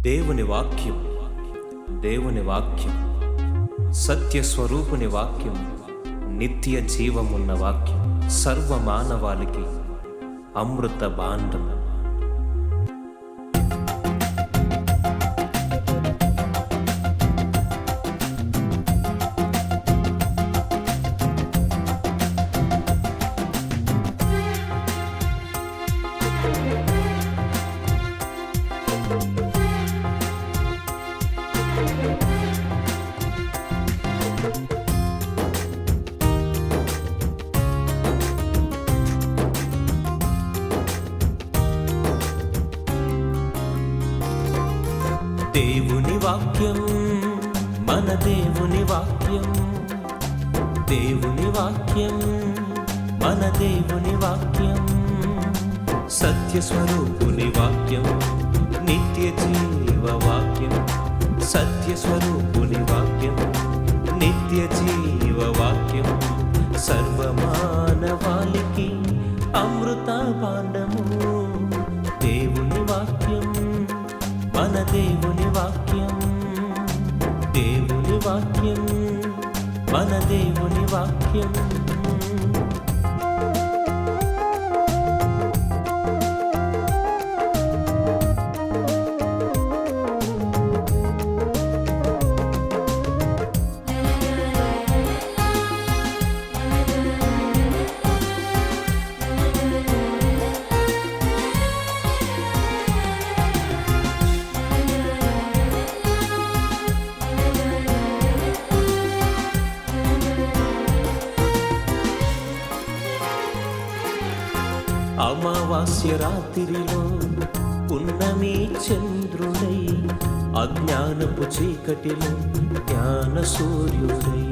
దేవుని వాక్యం. దేవుని వాక్యం. సత్య స్వరూపుని వాక్యం. నిత్య జీవమున్న వాక్యం. సర్వ మానవాళికి అమృత భాండం దేవుని వాక్యం మన దేవుని వాక్యం. దేవుని వాక్యం మన దేవుని వాక్యం. సత్య స్వరూపుని వాక్యం నిత్య జీవ వాక్యం. సత్య స్వరూపుని వాక్యం నిత్య జీవ వాక్యం. సర్వమానవాళికి అమృత పాండము దేవుని వాక్యం మన దేవుని వాక్యం. దేవుని వాక్యం మన దేవుని వాక్యం. అమావాస్య రాత్రిలో పున్నమి చంద్రుడై అజ్ఞానపు చీకటిలో జ్ఞాన సూర్యుడై.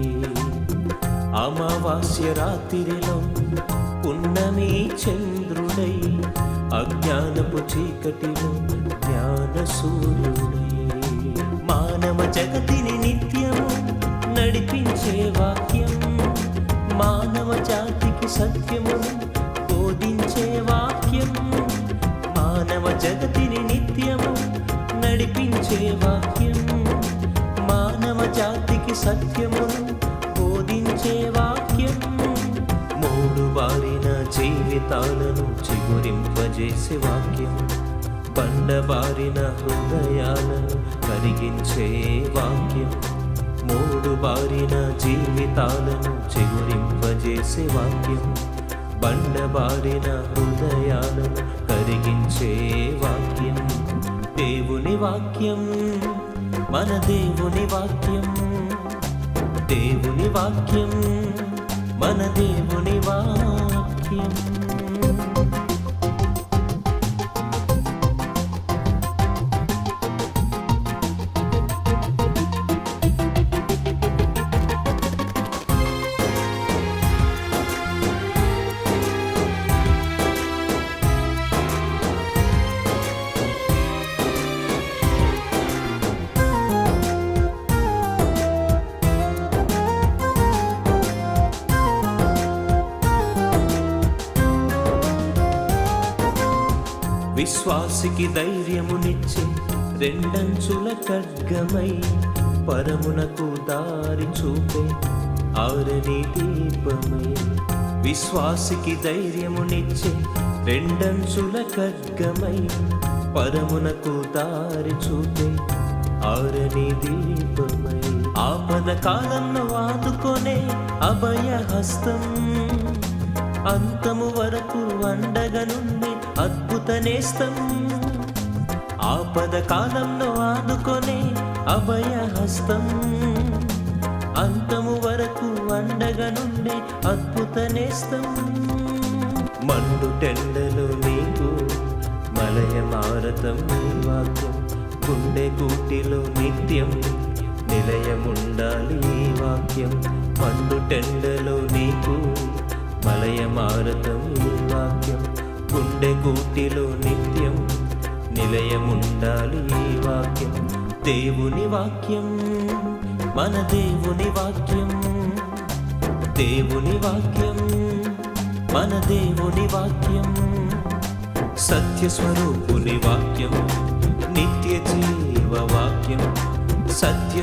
అమావాస్య రాత్రిలో పున్నమి చంద్రుడై అజ్ఞానపు చీకటిలో జ్ఞాన సూర్యుడై. మానవ జగతిని నిత్యము నడిపించే వాక్యం మానవ జాతికి సత్యము వాక్యం మానవ జాతికి సత్యమును బోధించే వాక్యం. మూడు బారిన జీవితాలను చిగురింపజేసే వాక్యం. బండబారిన హృదయాలను కరిగించే వాక్యం. మూడు బారిన జీవితాలను చిగురింపజేసే వాక్యం. బండబారిన హృదయాలను కరిగించే వాక్యం. దేవుని వాక్యం మన దేవుని వాక్యం. దేవుని వాక్యం మన దేవుని వాక్యం. విశ్వాసికి ధైర్యమునిచ్చి రెండంచుల ఖడ్గమై పరమునకు దారి చూపే ఆరని దీపమై. విశ్వాసికి ధైర్యమునిచ్చి రెండంచుల ఖడ్గమై పరమునకు దారి చూపే ఆరని దీపమై. ఆపద కాలంలో ఆదుకొనే అభయ హస్తం అంతము వరకు అండగనుండే నేస్తం. ఆపద కాలంలో ఆదుకొనే అభయ హస్తం అంతము వరకు అండగా నుండి అద్భుత నేస్తం. మండు టెండలు నీకు మలయ మారతం వాక్యం. గుండె కూటిలో నిత్యం నిలయముండాలి ఈ వాక్యం. మండు టెండలో నీకు మలయ మారతం ఈ వాక్యం. గుండె గూటిలో నిత్యం నిలయముండాలి ఈ వాక్యం. దేవుని వాక్యం మన దేవుని వాక్యం. దేవుని వాక్యం మన దేవుని వాక్యం. సత్య స్వరూపుని వాక్యం నిత్య జీవ వాక్యం.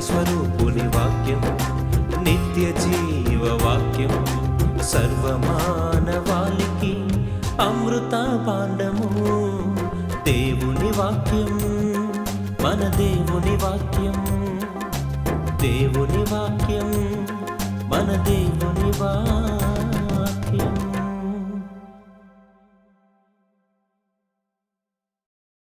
స్వరూపుని వాక్యం నిత్య జీవ వాక్యం. సర్వమానవాళికి అమృత పాండము దేవుని వాక్యం మన దేవుని వాక్యం. దేవుని వాక్యం మన దేవుని వాక్యం.